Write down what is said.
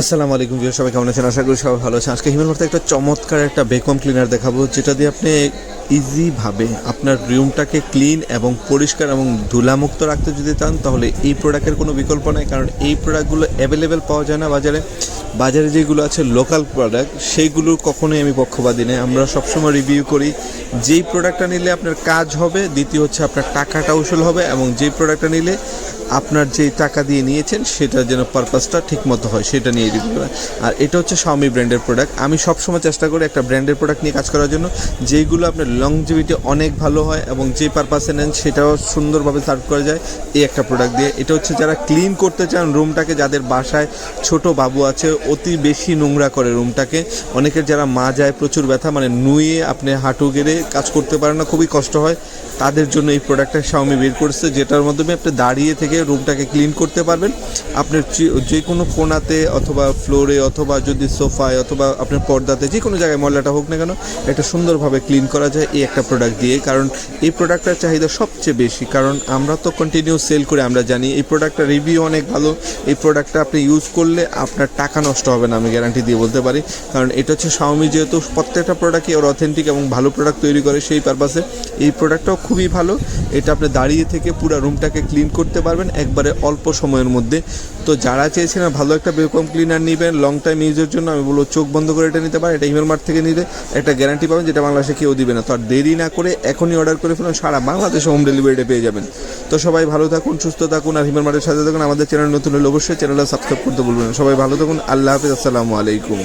আসসালামু আলাইকুম ভিউয়ার সবাই কেমন আছেন? আশা করি সবাই ভালো আছেন। আজকে হিমেল মার্তে একটা চমৎকার একটা ভ্যাকুয়াম ক্লিনার দেখাবো, যেটা দিয়ে আপনি ইজিভাবে আপনার রুমটাকে ক্লিন এবং পরিষ্কার এবং ধুলামুক্ত রাখতে যদি চান, তাহলে এই প্রোডাক্টের কোনো বিকল্প নাই, কারণ এই প্রোডাক্টগুলো অ্যাভেলেবেল পাওয়া যায় না বাজারে। বাজারে যেগুলো আছে লোকাল প্রোডাক্ট সেইগুলোর কখনোই আমি পক্ষপাতি নেই। আমরা সবসময় রিভিউ করি, যেই প্রোডাক্টটা নিলে আপনার কাজ হবে, দ্বিতীয় হচ্ছে আপনার টাকাটা উসুল হবে এবং যেই প্রোডাক্টটা নিলে আপনার যে টাকা দিয়ে নিয়েছেন সেটা যেন পারপাসটা ঠিক মতো হয়, সেটা নিয়ে রিভিউ করা আর এটা হচ্ছে শাওমি ব্র্যান্ডের প্রোডাক্ট আমি সবসময় চেষ্টা করি একটা ব্র্যান্ডের প্রোডাক্ট নিয়ে কাজ করার জন্য, যেইগুলো আপনার লংজিভিটি অনেক ভালো হয় এবং যে পারপাসে নেন, সেটাও সুন্দরভাবে সার্ভ করা যায় এই একটা প্রোডাক্ট দিয়ে। এটা হচ্ছে যারা ক্লিন করতে চান রুমটাকে যাদের বাসায় ছোট বাবু আছে, অতি বেশি নোংরা করে রুমটাকে অনেকের যারা মা যায়, প্রচুর ব্যথা মানে নুয়ে আপনি হাঁটু গেড়ে কাজ করতে পারেন না, খুবই কষ্ট হয়। তাদের জন্য এই প্রোডাক্টটা শাওমি বের করছে, যেটার মাধ্যমে আপনি দাঁড়িয়ে থেকে রুমটাকে ক্লিন করতে পারবেন। আপনার যে- কোনো কোনাতে অথবা ফ্লোরে অথবা যদি সোফায় অথবা আপনার পর্দাতে যে কোনো জায়গায় ময়লাটা হোক না কেন, এটা সুন্দরভাবে ক্লিন করা যায় এই একটা প্রোডাক্ট দিয়ে। কারণ এই প্রোডাক্টটার চাহিদা সবচেয়ে বেশি। কারণ আমরা তো কন্টিনিউ সেল করে, আমরা জানি এই প্রোডাক্টটার রিভিউ অনেক ভালো। এই প্রোডাক্টটা আপনি ইউজ করলে আপনার টাকা নষ্ট হবে না, আমি গ্যারান্টি দিয়ে বলতে পারি। কারণ এটা হচ্ছে শাওমি যেহেতু প্রত্যেকটা প্রোডাক্টই ওর অথেন্টিক এবং ভালো প্রোডাক্ট তৈরি করে সেই পারপাসে এই প্রোডাক্টটাও খুবই ভালো। এটা আপনি দাঁড়িয়ে থেকে পুরো রুমটাকে ক্লিন করতে পারবেন একবারে অল্প সময়ের মধ্যে। তো যারা চেয়েছেন ভালো একটা বেকম ক্লিনার নেবেন লং টাইম ইউজের জন্য, আমি বলব চোখ বন্ধ করে এটা নিতে পারেন, এটা ইমেল মার্ট থেকে নিলে একটা গ্যারান্টি পাবেন যেটা বাংলাদেশে কেউ দিবে না। তো আর দেরি না করে এখনই অর্ডার করে ফেলুন, সারা বাংলাদেশে হোম ডেলিভারিটা পেয়ে যাবেন। তো সবাই ভালো থাকুন, সুস্থ থাকুন আর হিমেল মার্টের সাথে থাকুন। আমাদের চ্যানেল নতুন হলে অবশ্যই চ্যানেলটা সাবস্ক্রাইব করতে বলবেন সবাই ভালো থাকুন, আল্লাহ হাফিজ, আসসালামু আলাইকুম।